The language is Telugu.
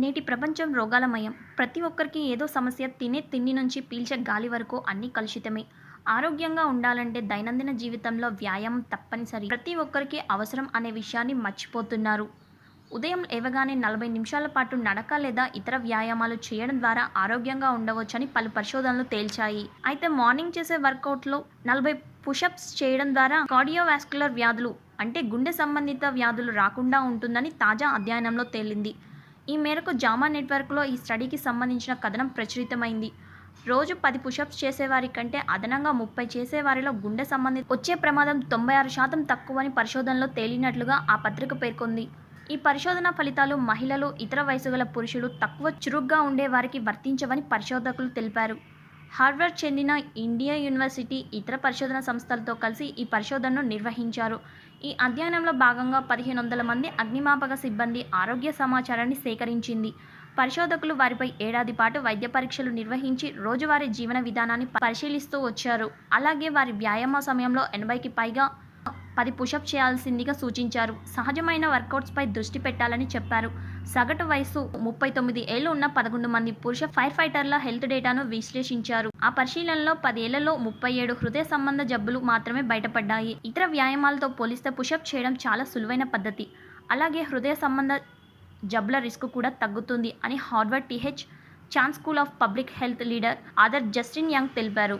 నేటి ప్రపంచం రోగాలమయం. ప్రతి ఒక్కరికి ఏదో సమస్య తినే తిండి నుంచి పీల్చే గాలి వరకు అన్నీ కలుషితమే. ఆరోగ్యంగా ఉండాలంటే దైనందిన జీవితంలో వ్యాయామం తప్పనిసరి. ప్రతి ఒక్కరికి అవసరం అనే విషయాన్ని మర్చిపోతున్నారు. ఉదయం లేవగానే నలభై నిమిషాల పాటు నడక లేదా ఇతర వ్యాయామాలు చేయడం ద్వారా ఆరోగ్యంగా ఉండవచ్చని పలు పరిశోధనలు తేల్చాయి. అయితే మార్నింగ్ చేసే వర్కౌట్లో నలభై పుషప్స్ చేయడం ద్వారా కార్డియోవాస్కులర్ వ్యాధులు అంటే గుండె సంబంధిత వ్యాధులు రాకుండా ఉంటుందని తాజా అధ్యయనంలో తేలింది. ఈ మేరకు జామా నెట్వర్క్లో ఈ స్టడీకి సంబంధించిన కథనం ప్రచురితమైంది. రోజు పది పుషప్స్ చేసేవారి కంటే అదనంగా ముప్పై చేసేవారిలో గుండె సంబంధిత వచ్చే ప్రమాదం తొంభై ఆరు శాతం తక్కువని పరిశోధనలో తేలినట్లుగా ఆ పత్రిక పేర్కొంది. ఈ పరిశోధన ఫలితాలు మహిళలు ఇతర వయసుగల పురుషులు తక్కువ చురుగ్గా ఉండేవారికి వర్తించవని పరిశోధకులు తెలిపారు. హార్వర్డ్ చెందిన ఇండియా యూనివర్సిటీ ఇతర పరిశోధన సంస్థలతో కలిసి ఈ పరిశోధనను నిర్వహించారు. ఈ అధ్యయనంలో భాగంగా పదిహేను వందల మంది అగ్నిమాపక సిబ్బంది ఆరోగ్య సమాచారాన్ని సేకరించింది. పరిశోధకులు వారిపై ఏడాది పాటు వైద్య పరీక్షలు నిర్వహించి రోజువారీ జీవన విధానాన్ని పరిశీలిస్తూ వచ్చారు. అలాగే వారి వ్యాయామ సమయంలో ఎనభైకి పైగా పది పుషప్ చేయాల్సిందిగా సూచించారు. సహజమైన వర్కౌట్స్పై దృష్టి పెట్టాలని చెప్పారు. సగటు వయసు ముప్పై తొమ్మిది ఏళ్ళు ఉన్న పదకొండు మంది పురుష ఫైర్ ఫైటర్ల హెల్త్ డేటాను విశ్లేషించారు. ఆ పరిశీలనలో పదేళ్ళలో ముప్పై ఏడు హృదయ సంబంధ జబ్బులు మాత్రమే బయటపడ్డాయి. ఇతర వ్యాయామాలతో పోలిస్తే పుషప్ చేయడం చాలా సులువైన పద్ధతి. అలాగే హృదయ సంబంధ జబ్బుల రిస్క్ కూడా తగ్గుతుంది అని Harvard T H Chan School of Public Health leader author Justin Young తెలిపారు.